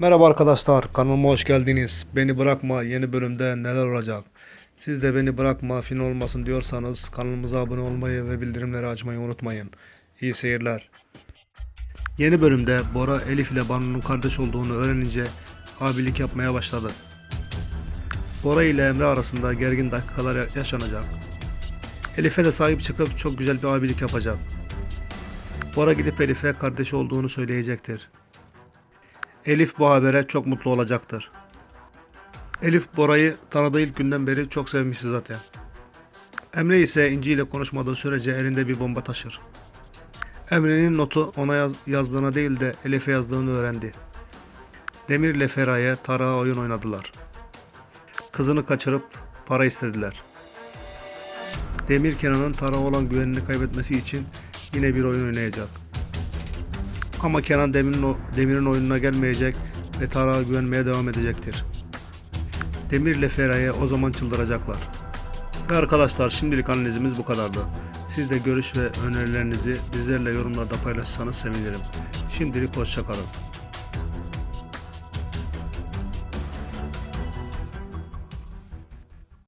Merhaba arkadaşlar, kanalıma hoş geldiniz. Beni bırakma yeni bölümde neler olacak? Siz de beni bırakma film olmasın diyorsanız kanalımıza abone olmayı ve bildirimleri açmayı unutmayın. İyi seyirler. Yeni bölümde Bora Elif ile Banu'nun kardeş olduğunu öğrenince abilik yapmaya başladı. Bora ile Emre arasında gergin dakikalar yaşanacak. Elif'e de sahip çıkıp çok güzel bir abilik yapacak. Bora gidip Elif'e kardeşi olduğunu söyleyecektir. Elif bu habere çok mutlu olacaktır. Elif Bora'yı tanıdığı ilk günden beri çok sevmişti zaten. Emre ise İnci ile konuşmadığı sürece elinde bir bomba taşır. Emre'nin notu ona yaz- yazdığına değil de Elif'e yazdığını öğrendi. Demir ile Feraye Tara'a oyun oynadılar. Kızını kaçırıp para istediler. Demir Kenan'ın Tara'a olan güvenini kaybetmesi için yine bir oyun oynayacak. Ama Kenan Demir'in, Demir'in oyununa gelmeyecek ve Tarak'a güvenmeye devam edecektir. Demir ile Feraye o zaman çıldıracaklar. Ve arkadaşlar şimdilik analizimiz bu kadardı. Siz de görüş ve önerilerinizi bizlerle yorumlarda paylaşırsanız sevinirim. Şimdilik hoşçakalın.